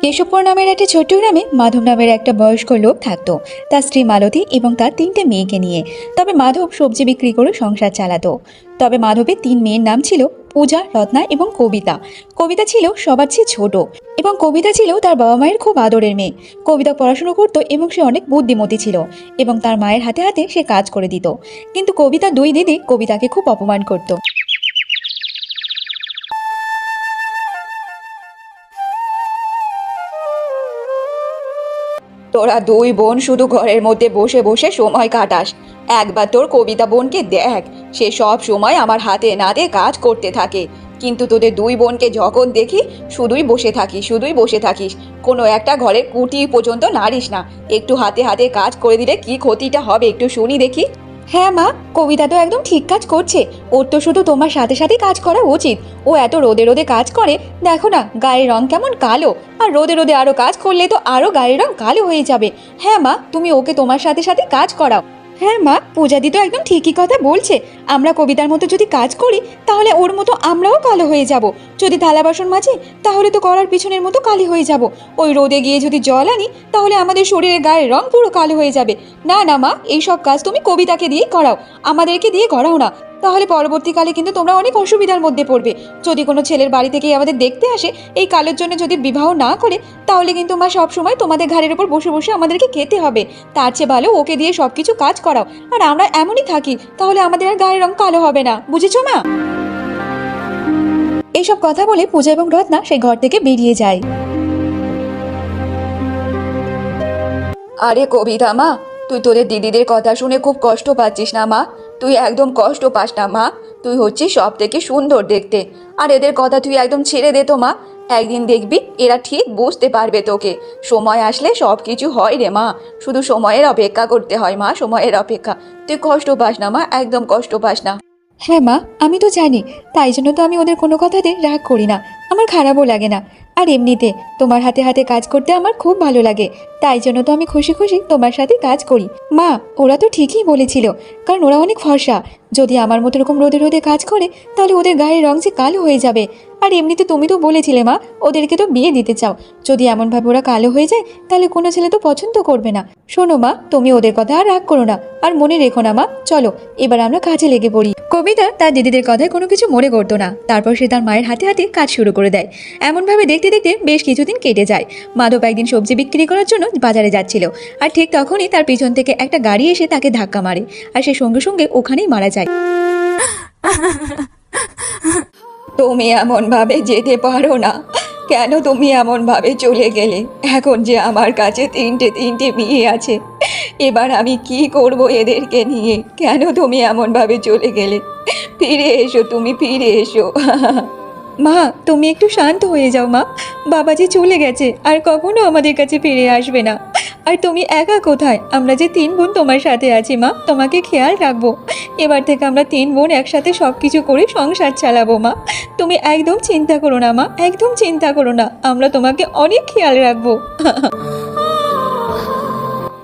কেশবপুর নামের একটা ছোট্ট গ্রামে মাধব নামের একটা বয়স্ক লোক থাকতো। তার স্ত্রী মালতী এবং তার তিনটে মেয়েকে নিয়ে। তবে মাধব সবজি বিক্রি করে সংসার চালাতো। তবে মাধবের তিন মেয়ের নাম ছিল পূজা, রত্না এবং কবিতা। কবিতা ছিল সবার চেয়ে ছোট এবং কবিতা ছিল তার বাবা মায়ের খুব আদরের মেয়ে। কবিতা পড়াশুনো করতো এবং সে অনেক বুদ্ধিমতী ছিল এবং তার মায়ের হাতে হাতে সে কাজ করে দিত। কিন্তু কবিতা দুই দিদি কবিতাকে খুব অপমান করতো। তোরা দুই বোন শুধু ঘরের মধ্যে বসে বসে সময় কাটাস। একবার তোর কবিতা বোনকে দেখ, সে সব সময় আমার হাতে নাতে কাজ করতে থাকে। কিন্তু তোদের দুই বোনকে যখন দেখি, শুধুই বসে থাকিস শুধুই বসে থাকিস। কোনো একটা ঘরের কুটি পর্যন্ত নাড়িস না। একটু হাতে হাতে কাজ করে দিলে কি ক্ষতিটা হবে একটু শুনি দেখি। হ্যাঁ মা, কবিতা তো একদম ঠিক কাজ করছে। ওর তো শুধু তোমার সাথে সাথে কাজ করা উচিত। ও এত রোদে রোদে কাজ করে, দেখো না, গায়ের রং কেমন কালো। আর রোদে রোদে আরও কাজ করলে তো আরও গায়ের রং কালো হয়ে যাবে। হ্যাঁ মা, তুমি ওকে তোমার সাথে সাথে কাজ করাও। হ্যাঁ মা, পূজাদি তো একদম ঠিকই কথা বলছে। আমরা কবিতার মতো যদি কাজ করি, তাহলে ওর মতো আমরাও কালো হয়ে যাব। যদি থালা বাসন মাঝে তাহলে তো করার পিছনের মতো কালি হয়ে যাব। ওই রোদে গিয়ে যদি জল আনি, তাহলে আমাদের শরীরের গায়ের রং পুরো কালো হয়ে যাবে। না না মা, এইসব কাজ তুমি কবিতাকে দিয়েই করাও। আমাদেরকে দিয়ে করাও না। তাহলে পরবর্তীকালে কিন্তু তোমরা অনেক অসুবিধার মধ্যে পড়বে। যদি কোনো ছেলের বাড়ি থেকে আমাদের দেখতে আসে, এই কালের জন্য যদি বিবাহ না করে, তাহলে কিন্তু মা সব সময় তোমাদের ঘাড়ের উপর বসে বসে আমাদেরকে খেতে হবে। তার চেয়ে ভালো ওকে দিয়ে সব কিছু কাজ করাও। আর আমরা এমনই থাকি, তাহলে আমাদের আর গায়ের রং কালো হবে না। বুঝেছ মা? এইসব কথা বলে পূজা এবং রত্না সেই ঘর থেকে বেরিয়ে যায়। আরে কবিতা মা, তুই তোদের দিদিদের কথা শুনে খুব কষ্ট পাচ্ছিস না মা? তুই একদম কষ্ট পাস না, মা। তুই হচ্ছিস সব থেকে সুন্দর দেখতে। আর এদের কথা তুই একদম ছেড়ে দে তো, মা। একদিন দেখবি এরা ঠিক বুঝতে পারবে তোকে। সময় আসলে সব কিছু হয় রে, মা। শুধু সময়ের অপেক্ষা করতে হয়, মা, সময়ের অপেক্ষা। তুই কষ্ট পাস না, মা, একদম কষ্ট পাস না। হ্যাঁ মা, আমি তো জানি। তাই জন্য তো আমি ওদের কোনো কথাতে রাগ করি না। আমার খারাপও লাগে না। আর এমনিতে তোমার হাতে হাতে কাজ করতে আমার খুব ভালো লাগে। তাই জন্য তো আমি খুশি খুশি তোমার সাথে কাজ করি। মা, ওরা তো ঠিকই বলেছিল, কারণ ওরা অনেক ফর্সা। যদি আমার মতো এরকম রোদে রোদে কাজ করে, তাহলে ওদের গায়ের রং যে কালো হয়ে যাবে। আর এমনিতে তুমি তো বলেছিলে, মা, ওদেরকে তো বিয়ে দিতে চাও। যদি এমনভাবে ওরা কালো হয়ে যায়, তাহলে কোনো ছেলে তো পছন্দ করবে না। শোনো, মা, তুমি ওদের কথা আর রাগ করো না। আর মনে রেখো না, মা, চলো, এবার আমরা কাজে লেগে পড়ি। কবিতা তার দিদিদের কথায় কোনো কিছু মনে করতো না। তারপর সে তার মায়ের হাতে হাতে কাজ শুরু করে দেয়। এমনভাবে দেখতে দেখতে দেখতে বেশ কিছুদিন কেটে যায়। মাধব একদিন সবজি বিক্রি করার জন্য বাজারে যাচ্ছিল আর ঠিক তখনই তার পিছন থেকে একটা গাড়ি এসে তাকে ধাক্কা মারে আর সে সঙ্গে সঙ্গে ওখানেই মারা যায়। তুমি এমন ভাবে যেতে পারো না। কেন তুমি এমন ভাবে চলে গেলে? এখন যে আমার কাছে তিনটে তিনটে মেয়ে আছে, এবার আমি কি করব এদেরকে নিয়ে? কেন তুমি এমন ভাবে চলে গেলে? ফিরে এসো, তুমি ফিরে এসো। মা, তুমি একটু শান্ত হয়ে যাও মা। বাবাজি চলে গেছে, আর কখনো আমাদের কাছে ফিরে আসবে না। আর তুমি একা কোথায়? আমরা যে তিন বোন তোমার সাথে আছি মা, তোমাকে খেয়াল রাখব। এবার থেকে আমরা তিন বোন একসাথে সব কিছু করে সংসার চালাবো মা। তুমি একদম চিন্তা করো না মা, একদম চিন্তা করো না, আমরা তোমাকে অনেক খেয়াল রাখব।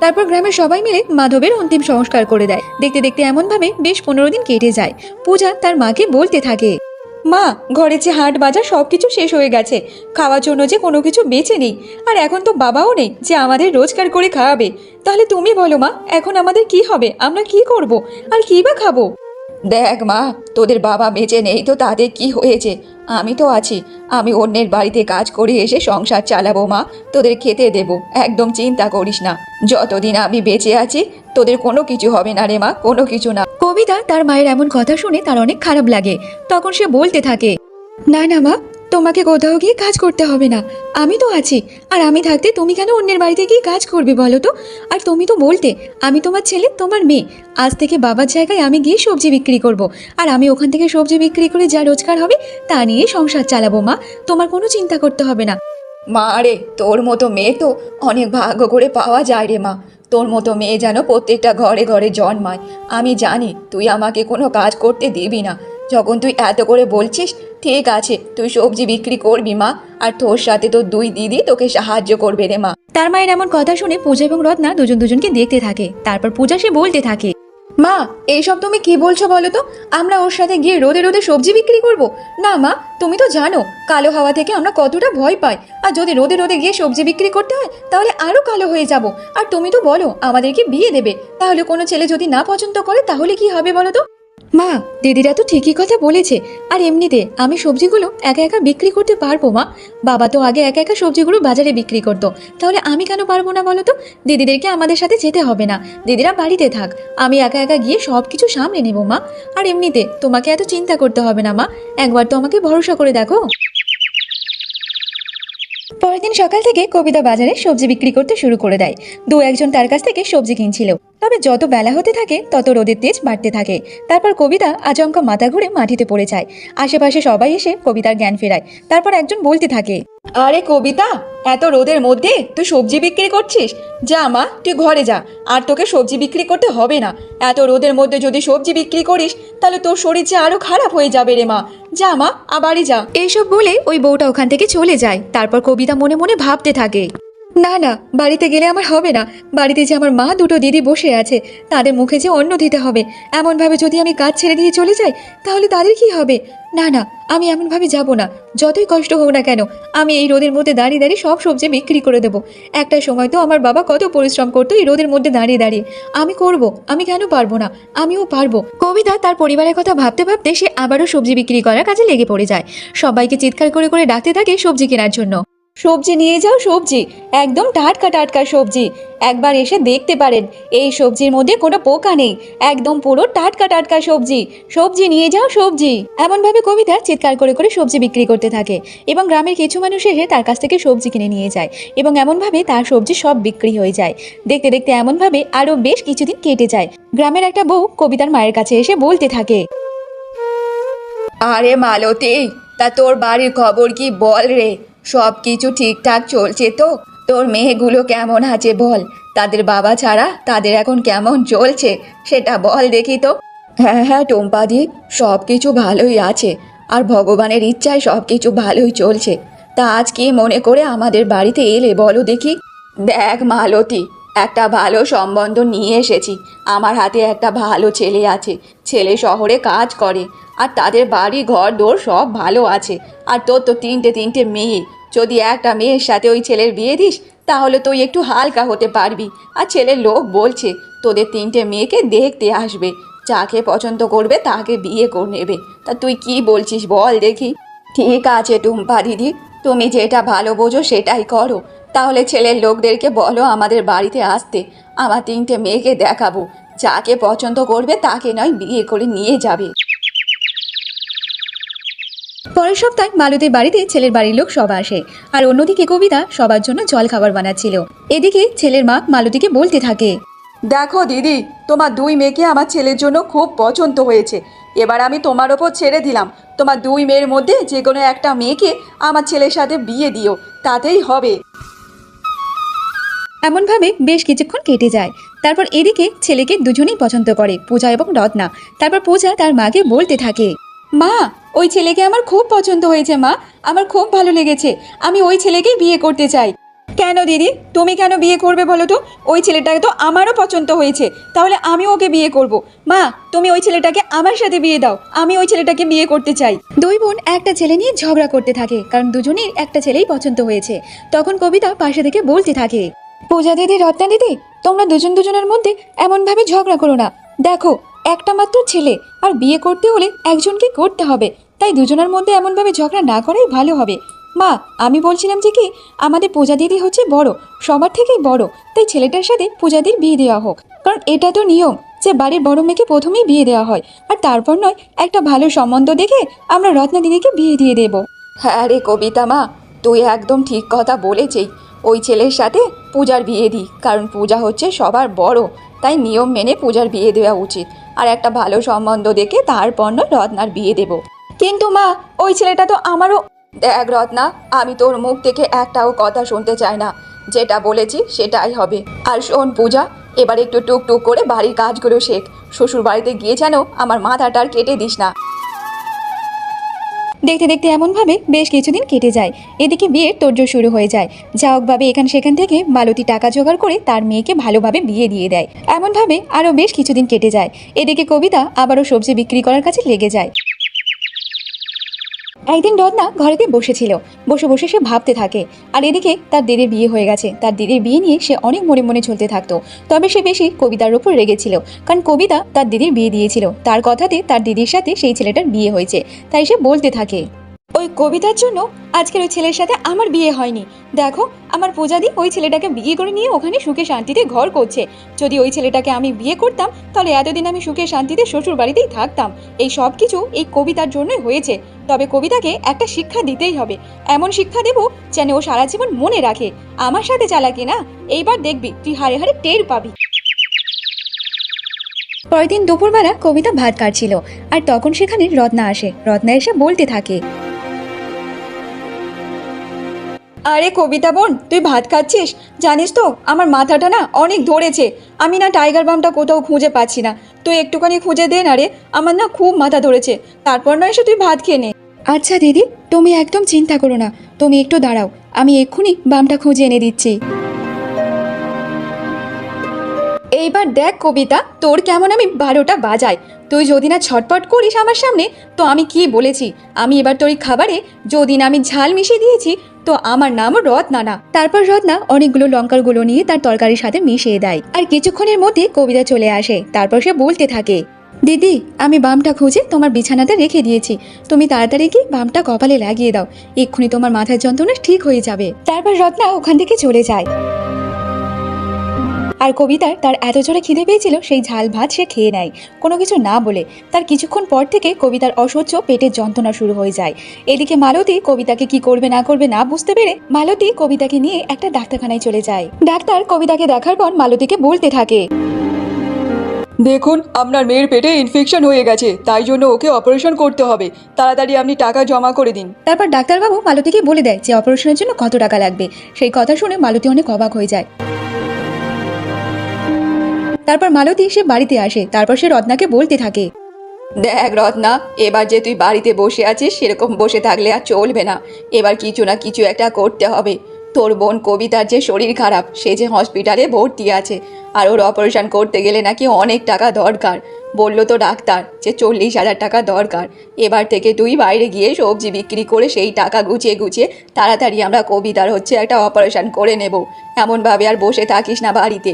তারপর গ্রামের সবাই মিলে মাধবের অন্তিম সংস্কার করে দেয়। দেখতে দেখতে এমনভাবে বেশ পনেরো দিন কেটে যায়। পূজা তার মাকে বলতে থাকে। মা, ঘরে যে হাট বাজার সব কিছু শেষ হয়ে গেছে। খাওয়ার জন্য যে কোনো কিছু বেঁচে নেই। আর এখন তো বাবাও নেই যে আমাদের রোজগার করে খাওয়াবে। তাহলে তুমি বলো মা, এখন আমাদের কি হবে? আমরা কি করব? আর কি বা খাব? দেখ মা, তোদের বাবা বেঁচে নেই তো তাদের কি হয়েছে? আমি তো আছি, আমি অন্যের বাড়িতে কাজ করে এসে সংসার চালাবো মা, তোদের খেতে দেব, একদম চিন্তা করিস না। যতদিন আমি বেঁচে আছি, তোদের কোনো কিছু হবে না রে মা, কোনো কিছু না। কবিতা তার মায়ের এমন কথা শুনে তার অনেক খারাপ লাগে, তখন সে বলতে থাকে, না না মা তোমাকে কোথাও গিয়ে কাজ করতে হবে না। আমি তো আছি। আর আমি থাকতে তুমি কেন অন্যের বাড়িতে গিয়ে কাজ করবে বলো তো? আর তুমি তো বলতে, আমি তোমার ছেলে, তোমার মেয়ে। আজ থেকে বাবার জায়গায় আমি গিয়ে সবজি বিক্রি করব। আর আমি ওখান থেকে সবজি বিক্রি করে যা রোজগার হবে, তা নিয়ে সংসার চালাবো, মা। তোমার কোনো চিন্তা করতে হবে না। মা রে, তোর মতো মেয়ে তো অনেক ভাগ্য করে পাওয়া যায় রে, মা। তোর মতো মেয়ে যেন প্রত্যেকটা ঘরে ঘরে জন্মায়। আমি জানি তুই আমাকে কোনো কাজ করতে দিবি না। যখন তুই এত করে বলছিস ঠিক আছে তুই সবজি বিক্রি করবি মা আর তোর সাথে তোর দুই দিদি তোকে সাহায্য করবে রে মা। তার মায়ের এমন কথা শুনে পূজা এবং রত্না দুজন দুজনকে দেখতে থাকে তারপর পূজা সে বলতে থাকে মা এইসব তুমি কি বলছো বলো তো? আমরা ওর সাথে গিয়ে রোদে রোদে সবজি বিক্রি করব? না মা তুমি তো জানো কালো হাওয়া থেকে আমরা কতটা ভয় পাই। আর যদি রোদে রোদে গিয়ে সবজি বিক্রি করতে হয় তাহলে আরও কালো হয়ে যাব। আর তুমি তো বলো আমাদেরকে বিয়ে দেবে। তাহলে কোনো ছেলে যদি না পছন্দ করে তাহলে কি হবে বলো তো? মা, দিদিরা তো ঠিকই কথা বলেছে। আর এমনিতে আমি সবজিগুলো একা একা বিক্রি করতে পারব মা? বাবা তো আগে একা একা সবজিগুলো বাজারে বিক্রি করতো। তাহলে আমি কেন পারব না বলো তো? দিদিদেরকে আমাদের সাথে যেতে হবে না। দিদিরা বাড়িতে থাক। আমি একা একা গিয়ে সব কিছু সামলে নেব মা। আর এমনিতে তোমাকে এত চিন্তা করতে হবে না মা। একবার তো আমাকে ভরসা করে দেখো। পরের দিন সকাল থেকে কবিতা বাজারে সবজি বিক্রি করতে শুরু করে দেয়। দু একজন তার কাছ থেকে সবজি কিনছিল। তবে যত বেলা হতে থাকে, তত রোদের তেজ বাড়তে থাকে। তারপর কবিতা আচমকা মাথা ঘুরে মাটিতে পড়ে যায়। আশেপাশে সবাই এসে কবিতার জ্ঞান ফেরায়। তারপর একজন বলতে থাকে, আরে কবিতা, এত রোদের মধ্যে তুই সবজি বিক্রি করছিস? যা মা, তুই ঘরে যা। আর তোকে সবজি বিক্রি করতে হবে না। এত রোদের মধ্যে যদি সবজি বিক্রি করিস, তাহলে তোর শরীর যে আরও খারাপ হয়ে যাবে রে মা। যা মা, আবারই যা। এইসব বলে ওই বউটা ওখান থেকে চলে যায়। তারপর কবিতা মনে মনে ভাবতে থাকে না না, বাড়িতে গেলে আমার হবে না। বাড়িতে যে আমার মা, দুটো দিদি বসে আছে, তাদের মুখে যে অন্ন দিতে হবে। এমনভাবে যদি আমি কাজ ছেড়ে দিয়ে চলে যাই, তাহলে তাদের কি হবে? না না, আমি এমনভাবে যাব না। যতই কষ্ট হোক না কেন, আমি এই রোদের মধ্যে দাঁড়িয়ে দাঁড়িয়ে সব সবজি বিক্রি করে দেবো। একটা সময় তো আমার বাবা কত পরিশ্রম করতো এই রোদের মধ্যে দাঁড়িয়ে দাঁড়িয়ে। আমি করব, আমি কেন পারব না? আমিও পারব। কবিতা তার পরিবারের কথা ভাবতে ভাবতে সে আবারও সবজি বিক্রি করার কাজে লেগে পড়ে যায়। সবাইকে চিৎকার করে করে ডাকতে থাকে সবজি কেনার জন্য। সবজি নিয়ে যাও সবজি, একদম টাটকা টাটকা সবজি। একবার এসে দেখতে পারেন, এই সবজির মধ্যে কোনো পোকা নেই, একদম পুরো টাটকা টাটকা সবজি। সবজি নিয়ে যাও সবজি। এমনভাবে কবিতা চিৎকার করে করে সবজি বিক্রি করতে থাকে এবং গ্রামের কিছু মানুষ এসে তার কাছ থেকে সবজি কিনে নিয়ে যায় এবং এমনভাবে তার সবজি সব বিক্রি হয়ে যায়। দেখতে দেখতে এমনভাবে আরও বেশ কিছুদিন কেটে যায়। গ্রামের একটা বউ কবিতার মায়ের কাছে এসে বলতে থাকে, আরে মালতী, তা তোর বাড়ির খবর কি বল রে? সব কিছু ঠিকঠাক চলছে তো? তোর মেয়েগুলো কেমন আছে বল? তাদের বাবা ছাড়া তাদের এখন কেমন চলছে? সেটা বল দেখি তো। হ্যাঁ হ্যাঁ টোম্পাদি সব কিছু ভালোই আছে। আর ভগবানের ইচ্ছায় সব কিছু ভালোই চলছে। তা আজ কি মনে করে আমাদের বাড়িতে এলে বলো দেখি? দেখ মালতী একটা ভালো সম্বন্ধ নিয়ে এসেছি। আমার হাতে একটা ভালো ছেলে আছে। ছেলে শহরে কাজ করে। আর তাদের বাড়ি, ঘর, দোর সব ভালো আছে। আর তোর তো তিনটে তিনটে মেয়ে। যদি একটা মেয়ের সাথে ওই ছেলের বিয়ে দিস, তাহলে তুই একটু হালকা হতে পারবি। আর ছেলের লোক বলছে, তোদের তিনটে মেয়েকে দেখতে আসবে। যাকে পছন্দ করবে, তাকে বিয়ে করে নেবে। তা তুই কি বলছিস বল দেখি। ঠিক আছে টুম্পা দিদি, তুমি যেটা ভালো বোঝো সেটাই করো। তাহলে ছেলের লোকদেরকে বলো আমাদের বাড়িতে আসতে। আমার তিনটে মেয়েকে দেখাবো। যাকে পছন্দ করবে তাকে নয় বিয়ে করে নিয়ে যাবে। পরের সপ্তাহে মালতীর বাড়িতে ছেলের বাড়ির লোক সব আসে। আর অন্যদিকে কবিতা সবার জন্য জল খাবার বানাচ্ছিল। এদিকে ছেলের মা মালতীকে বলতে থাকে দেখো দিদি তোমার দুই মেয়েকে আমার ছেলের জন্য খুব পছন্দ হয়েছে। এবার আমি তোমার ওপর ছেড়ে দিলাম। তোমার দুই মেয়ের মধ্যে যে কোনো একটা মেয়েকে আমার ছেলের সাথে বিয়ে দিও। তাতেই হবে। এমনভাবে বেশ কিছুক্ষণ কেটে যায়। তারপর এদিকে ছেলেকে দুজনেই পছন্দ করে, পূজা এবং রত্না। তারপর পূজা তার মাকে বলতে থাকে, মা, ওই ছেলেকে আমার খুব পছন্দ হয়েছে, মা। আমার খুব ভালো লেগেছে। আমি ওই ছেলেকেই বিয়ে করতে চাই। কেন দিদি? তুমি কেন বিয়ে করবে বলো তো? ওই ছেলেটাকে তো আমারও পছন্দ হয়েছে। তাহলে আমি ওকে বিয়ে করব। মা, তুমি ওই ছেলেটাকে আমার সাথে বিয়ে দাও। আমি ওই ছেলেটাকে বিয়ে করতে চাই। দুই বোন একটা ছেলে নিয়ে ঝগড়া করতে থাকে, কারণ দুজনের একটা ছেলেই পছন্দ হয়েছে। তখন কবিতা পাশে থেকে বলতে থাকে পূজা দিদি, রত্না দিদি, তোমরা দুজন দুজনের মধ্যে এমনভাবে ঝগড়া করো না। দেখো, একটা মাত্র ছেলে, আর বিয়ে করতে হলে একজনকে করতে হবে। তাই দুজনের মধ্যে এমনভাবে ঝগড়া না করাই ভালো হবে। মা, আমি বলছিলাম যে কি, আমাদের পূজা দিদি হচ্ছে বড়, সবার থেকেই বড়। তাই ছেলেটার সাথে পূজাদির বিয়ে দেওয়া হোক। কারণ এটা তো নিয়ম যে বাড়ির বড় মেয়েকে প্রথমেই বিয়ে দেওয়া হয়। আর তারপর নয়, একটা ভালো সম্বন্ধ দেখে আমরা রত্না দিদিকে বিয়ে দিয়ে দেবো। হ্যাঁ রে কবিতা মা, তুই একদম ঠিক কথা বলেছেই ওই ছেলের সাথে পূজার বিয়ে দিই, কারণ পূজা হচ্ছে সবার বড়, তাই নিয়ম মেনে পূজার বিয়ে দেওয়া উচিত। আর একটা ভালো সম্বন্ধ দেখে তারপর নয় রত্নার বিয়ে দেব। কিন্তু মা, ওই ছেলেটা তো আমারও দেখ রত্না, আমি তোর মুখ থেকে একটাও কথা শুনতে চাই না। যেটা বলেছি সেটাই হবে। আর শোন পূজা, এবার একটু টুকটুক করে বাড়ির কাজগুলো শেখ। শ্বশুর বাড়িতে গিয়ে যেন আমার মাথাটা আর কেটে দিস না। দেখতে দেখতে এমনভাবে বেশ কিছুদিন কেটে যায়। এদিকে বিয়ের তোর্য শুরু হয়ে যায়। যা হোকভাবে এখান সেখান থেকে মালতী টাকা জোগাড় করে তার মেয়েকে ভালোভাবে বিয়ে দিয়ে দেয়। এমনভাবে আরও বেশ কিছুদিন কেটে যায়। এদিকে কবিতা আবারও সবজি বিক্রি করার কাছে লেগে যায়। একদিন রত্না ঘরেতে বসেছিল। বসে বসে সে ভাবতে থাকে, আর এদিকে তার দিদির বিয়ে হয়ে গেছে। তার দিদির বিয়ে নিয়ে সে অনেক মনে মনে চলতে থাকতো। তবে সে বেশি কবিতার ওপর রেগেছিল, কারণ কবিতা তার দিদির বিয়ে দিয়েছিল। তার কথাতে তার দিদির সাথে সেই ছেলেটার বিয়ে হয়েছে, তাই সে বলতে থাকে। ওই কবিতার জন্য আজকের ওই ছেলের সাথে আমার বিয়ে হয়নি। দেখো, আমার পূজাদি ওই ছেলেটাকে বিয়ে করে নিয়ে ওখানে সুখে শান্তিতে ঘর করছে। যদি ওই ছেলেটাকে আমি বিয়ে করতাম, তাহলে এতদিন আমি সুখে শান্তিতে শ্বশুর বাড়িতেই থাকতাম। এই সব কিছু এই কবিতার জন্যই হয়েছে। তবে কবিতাকে একটা শিক্ষা দিতেই হবে। এমন শিক্ষা দেব যেন ও সারা জীবন মনে রাখে। আমার সাথে চালাকি না? এইবার দেখবি তুই হারে হারে টের পাবি। পরের দিন দুপুরবেলা কবিতা ভাত কাটছিল। আর তখন সেখানে রত্না আসে। রত্না এসে বলতে থাকে আরে কবিতা বোন, তুই ভাত খাচ্ছিস? জানিস তো, আমার মাথাটা না অনেক ধরেছে। আমি না টাইগার বামটা কোথাও খুঁজে পাচ্ছি না। তুই একটুখানি খুঁজে দে না রে, আমার না খুব মাথা ধরেছে। তারপর না এসে তুই ভাত খেয়ে নে। আচ্ছা দিদি, তুমি একদম চিন্তা করো না। তুমি একটু দাঁড়াও, আমি এক্ষুনি বামটা খুঁজে এনে দিচ্ছি। এইবার দেখ কবিতা, তোর কেমন আমি বারোটা বাজাই তুই যদি না ছটপট করিস আমার সামনে, তো আমি কি বলেছি? আমি এবার তোর খাবারে যদি না আমি ঝাল মিশিয়ে দিয়েছি, তো আমার নাম রত্না না। তারপর রত্না অনেকগুলো লঙ্কারগুলো নিয়ে তার তরকারির সাথে মিশিয়ে দেয়। আর কিছুক্ষণের মধ্যে কবিতা চলে আসে। তারপর সে বলতে থাকে, দিদি, আমি বামটা খুঁজে তোমার বিছানাতে রেখে দিয়েছি। তুমি তাড়াতাড়ি গিয়ে বামটা কপালে লাগিয়ে দাও। এক্ষুনি তোমার মাথার যন্ত্রণা ঠিক হয়ে যাবে। তারপর রত্না ওখান থেকে চলে যায়। আর কবিতার তার এত জোরে খিদে পেয়েছিল সেই ঝাল ভাত সে খেয়ে নেয়। কোনো কিছু না বলে তার কিছুক্ষণ পর থেকে কবিতার অসহ্য পেটের যন্ত্রণা শুরু হয়ে যায়। এদিকে মালতী কবিতাকে কি করবে না করবে না বুঝতে পেরে মালতী কবিতাকে নিয়ে একটা ডাক্তারখানায় চলে যায়। ডাক্তার কবিতাকে দেখার পর মালতীকে বলতে থাকে দেখুন আপনার মেয়ের পেটে ইনফেকশন হয়ে গেছে তাই জন্য ওকে অপারেশন করতে হবে। তাড়াতাড়ি আপনি টাকা জমা করে দিন। তারপর ডাক্তারবাবু মালতীকে বলে দেয় যে অপারেশনের জন্য কত টাকা লাগবে? সেই কথা শুনে মালতী অনেক অবাক হয়ে যায়। তারপর মালতী সে বাড়িতে আসে, তারপর সে রত্নাকে বলতে থাকে। দেখ রত্না, এবার যে তুই বাড়িতে বসে আছিস, সেরকম বসে থাকলে আর চলবে না। এবার কিছু না কিছু একটা করতে হবে। তোর বোন কবিতার যে শরীর খারাপ, সে যে হসপিটালে ভর্তি আছে, আর ওর অপারেশন করতে গেলে নাকি অনেক টাকা দরকার। বলল তো ডাক্তার যে চল্লিশ হাজার টাকা দরকার। এবার থেকে তুই বাইরে গিয়ে সবজি বিক্রি করে সেই টাকা গুছিয়ে গুছিয়ে তাড়াতাড়ি আমরা কবিতার হচ্ছে একটা অপারেশন করে নেব। এমনভাবে আর বসে থাকিস না বাড়িতে।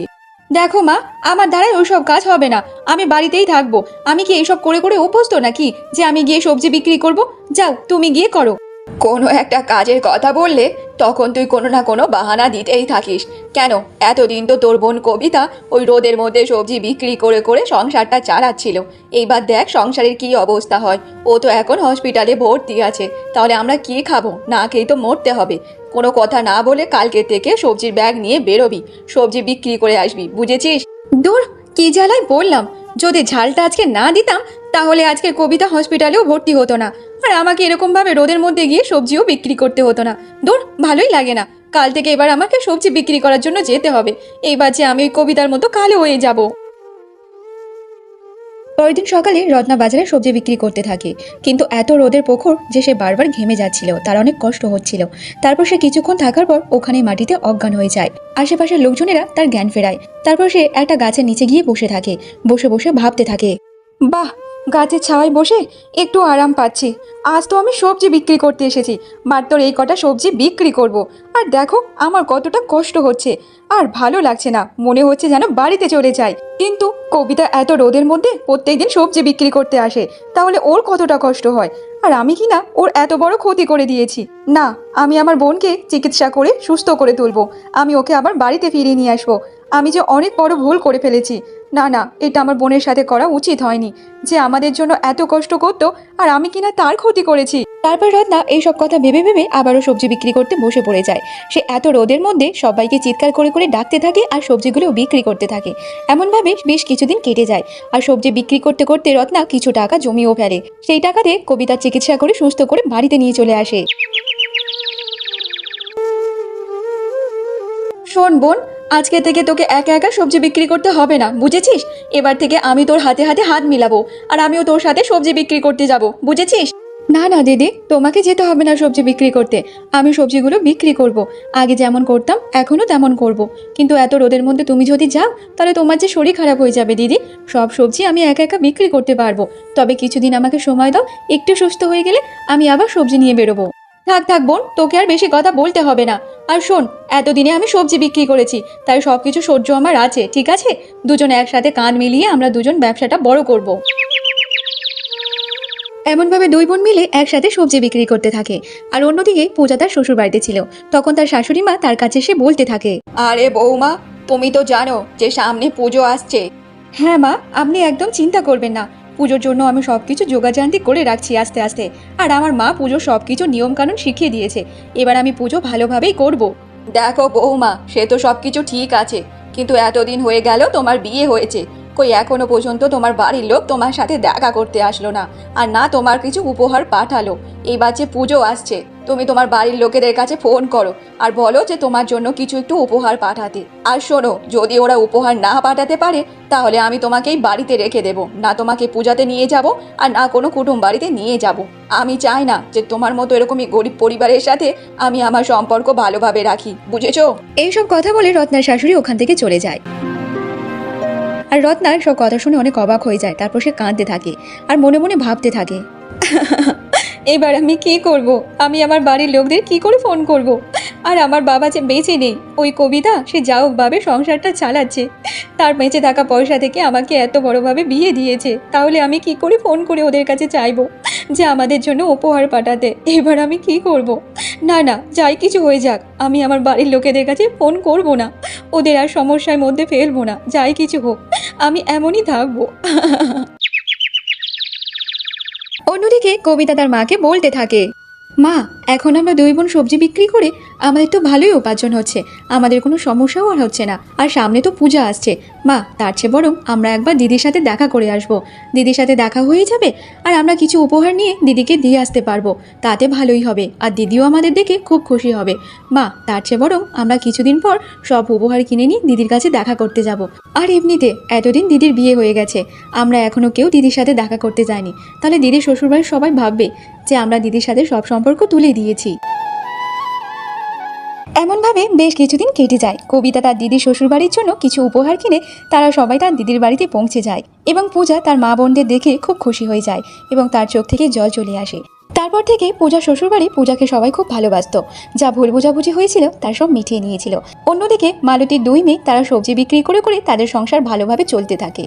দেখো মা, আমার দ্বারাই ওইসব কাজ হবে না। আমি বাড়িতেই থাকব। আমি কি এইসব করে করে অভ্যস্ত নাকি? যে আমি গিয়ে সবজি বিক্রি করব? যাও, তুমি গিয়ে করো। কোনো একটা কাজের কথা বললে তখন তুই কোনো না কোনো বাহানা দিতেই থাকিস। কেন? এতদিন তো তোর বোন কবিতা ওই রোদের মধ্যে সবজি বিক্রি করে করে সংসারটা চালাচ্ছিল। এইবার দেখ সংসারের কি অবস্থা হয়। ও তো এখন হসপিটালে ভর্তি আছে। তাহলে আমরা কি খাব? না খেয়েই তো মরতে হবে। কোনো কথা না বলে কালকে থেকে সবজির ব্যাগ নিয়ে বেরোবি। সবজি বিক্রি করে আসবি, বুঝেছিস? দূর, কি জ্বালায় বললাম? যদি ঝালটা আজকে না দিতাম, তাহলে আজকে কবিতা হসপিটালেও ভর্তি হতো না। আর আমাকে এরকমভাবে রোদের মধ্যে গিয়ে সবজিও বিক্রি করতে হতো না। দূর ভালোই লাগে না। কাল থেকে এবার আমাকে সবজি বিক্রি করার জন্য যেতে হবে। এইবার যে আমি ওই কবিতার মতো কালো হয়ে যাব। পরের দিন সকালে রত্না বাজারে সবজি বিক্রি করতে থাকে। কিন্তু এত রোদের প্রখর যে সে বারবার ঘেমে যাচ্ছিল, তার অনেক কষ্ট হচ্ছিল। তারপর সে কিছুক্ষণ থাকার পর ওখানে মাটিতে অজ্ঞান হয়ে যায়। আশেপাশের লোকজনেরা তার জ্ঞান ফেরায়। তারপর সে একটা গাছের নিচে গিয়ে বসে থাকে। বসে বসে ভাবতে থাকে, বাহ গাছের ছাওয়ায় বসে একটু আরাম পাচ্ছি। আজ তো আমি সবজি বিক্রি করতে এসেছি। মাত্র এই কটা সবজি বিক্রি করব। আর দেখো, আমার কতটা কষ্ট হচ্ছে। আর ভালো লাগছে না, মনে হচ্ছে যেন বাড়িতে চলে যাই। কিন্তু কবিতা এত রোদের মধ্যে প্রত্যেকদিন সবজি বিক্রি করতে আসে। তাহলে ওর কতটা কষ্ট হয়? আর আমি কি না ওর এত বড় ক্ষতি করে দিয়েছি? না, আমি আমার বোনকে চিকিৎসা করে সুস্থ করে তুলবো। আমি ওকে আবার বাড়িতে ফিরিয়ে নিয়ে আসব। আমি যে অনেক বড় ভুল করে ফেলেছি। না না এটা আমার বোনের সাথে করা উচিত হয়নি। যে আমাদের জন্য এত কষ্ট করতো আর আমি কিনা তার ক্ষতি করেছি। তারপর রত্না এইসব কথা ভেবে ভেবে আবারও সবজি বিক্রি করতে বসে পড়ে যায়। সে এত রোদের মধ্যে সবাইকে চিৎকার করে করে ডাকতে থাকে আর সবজিগুলো বিক্রি করতে থাকে। এমনভাবে বেশ কিছুদিন কেটে যায় আর সবজি বিক্রি করতে করতে রত্না কিছু টাকা জমিয়েও ফেলে। সেই টাকাতে কবিতার চিকিৎসা করে সুস্থ করে বাড়িতে নিয়ে চলে আসে। শোন বোন আজকে থেকে তোকে একা একা সবজি বিক্রি করতে হবে না, বুঝেছিস? এবার থেকে আমি তোর হাতে হাতে হাত মিলাবো, আর আমিও তোর সাথে সবজি বিক্রি করতে যাব, বুঝেছিস? না না, দিদি, তোমাকে যেতে হবে না সবজি বিক্রি করতে, আমি সবজিগুলো বিক্রি করব, আগে যেমন করতাম, এখনও তেমন করব, কিন্তু এত রোদের মধ্যে তুমি যদি যাও, তাহলে তোমার যে শরীর খারাপ হয়ে যাবে, দিদি, সব সবজি আমি একা একা বিক্রি করতে পারব, তবে কিছুদিন আমাকে সময় দাও, একটু সুস্থ হয়ে গেলে আমি আবার সবজি নিয়ে বেরোবো। থাক থাক বোন, তোকে আর বেশি কথা বলতে হবে না। আর শোন, এতদিনে আমি সবজি বিক্রি করেছি, তাই সব কিছু সহ্য আমার আছে, ঠিক আছে? দুজনে একসাথে কান মিলিয়ে আমরা দুজন ব্যবসাটা বড় করব। এমনভাবে দুই বোন মিলে একসাথে সবজি বিক্রি করতে থাকে। আর অন্যদিকে পূজা তার শ্বশুর বাড়িতে ছিল। তখন তার শাশুড়ি মা তার কাছে এসে বলতে থাকে, আরে বৌমা তুমি তো জানো যে সামনে পুজো আসছে। হ্যাঁ মা, আপনি একদম চিন্তা করবেন না। পুজোর জন্য আমি সব কিছু যোগাযান্তি করে রাখছি আস্তে আস্তে। আর আমার মা পুজোর সব কিছু নিয়মকানুন শিখিয়ে দিয়েছে। এবার আমি পুজো ভালোভাবেই করব। দেখো বৌমা, সে তো সব কিছু ঠিক আছে। কিন্তু এতদিন হয়ে গেল তোমার বিয়ে হয়েছে। কই, এখনও পর্যন্ত তোমার বাড়ির লোক তোমার সাথে দেখা করতে আসলো না। আর না, তোমার কিছু উপহার পাঠালো। এইবার যে পুজো আসছে, তুমি তোমার বাড়ির লোকেদের কাছে ফোন করো আর বলো যে তোমার জন্য কিছু একটু উপহার পাঠাতে। আর শোনো, যদি ওরা উপহার না পাঠাতে পারে, তাহলে আমি তোমাকে এই বাড়িতে রেখে দেব। না তোমাকে পূজাতে নিয়ে যাব আর না কোনো কুটুম বাড়িতে নিয়ে যাব। আমি চাই না যে তোমার মতো এরকমই গরিব পরিবারের সাথে আমি আমার সম্পর্ক ভালোভাবে রাখি। বুঝেছ? এইসব কথা বলে রত্নার শাশুড়ি ওখান থেকে চলে যায়। আর রত্না সব কথা শুনে অনেক অবাক হয়ে যায়, তারপর সে কাঁদতে থাকে আর মনে মনে ভাবতে থাকে। এবার আমি কি করব? আমি আমার বাড়ির লোকদের কি করে ফোন করব? আর আমার বাবা যে বেঁচে নেই, ওই কবিতা সে যা হোকভাবে সংসারটা চালাচ্ছে। তার বেঁচে থাকা পয়সা থেকে আমাকে এত বড়ভাবে বিয়ে দিয়েছে, তাহলে আমি কি করে ফোন করে ওদের কাছে চাইব? যে আমাদের জন্য উপহার পাঠাতে, এবার আমি কি করব? না না, যাই কিছু হয়ে যাক, আমি আমার বাড়ির লোকেদের কাছে ফোন করব না। ওদের আর সমস্যার মধ্যে ফেলব না, যাই কিছু হোক, আমি এমনই থাকব। অন্যদিকে কবিতা তার মাকে বলতে থাকে, মা এখন আমরা দুই বোন সবজি বিক্রি করে আমাদের তো ভালোই উপার্জন হচ্ছে। আমাদের কোনো সমস্যাও আর হচ্ছে না। আর সামনে তো পূজা আসছে। মা, তার চেয়ে বরং আমরা একবার দিদির সাথে দেখা করে আসব। দিদির সাথে দেখা হয়ে যাবে আর আমরা কিছু উপহার নিয়ে দিদিকে দিয়ে আসতে পারব। তাতে ভালোই হবে আর দিদিও আমাদের দেখে খুব খুশি হবে। মা, তার চেয়ে বরং আমরা কিছুদিন পর সব উপহার কিনে নিয়ে দিদির কাছে দেখা করতে যাব। আর এমনিতে এতদিন দিদির বিয়ে হয়ে গেছে। আমরা এখনও কেউ দিদির সাথে দেখা করতে যাইনি। তাহলে দিদির শ্বশুরবাড়ির সবাই ভাববে যে আমরা দিদির সাথে সব সম্পর্ক তুলে দিয়েছি। এমনভাবে বেশ কিছুদিন কেটে যায়। কবিতা তার দিদির শ্বশুরবাড়ির জন্য কিছু উপহার কিনে তারা সবাই তার দিদির বাড়িতে পৌঁছে যায় এবং পূজা তার মা বোনদের দেখে খুব খুশি হয়ে যায় এবং তার চোখ থেকে জল চলে আসে। তারপর থেকে পূজা শ্বশুরবাড়ি পূজাকে সবাই খুব ভালোবাসত। যা ভুল বোঝাবুঝি হয়েছিল তার সব মিটিয়ে নিয়েছিল। অন্যদিকে মালতীর দুই মেয়ে তারা সবজি বিক্রি করে করে তাদের সংসার ভালোভাবে চলতে থাকে।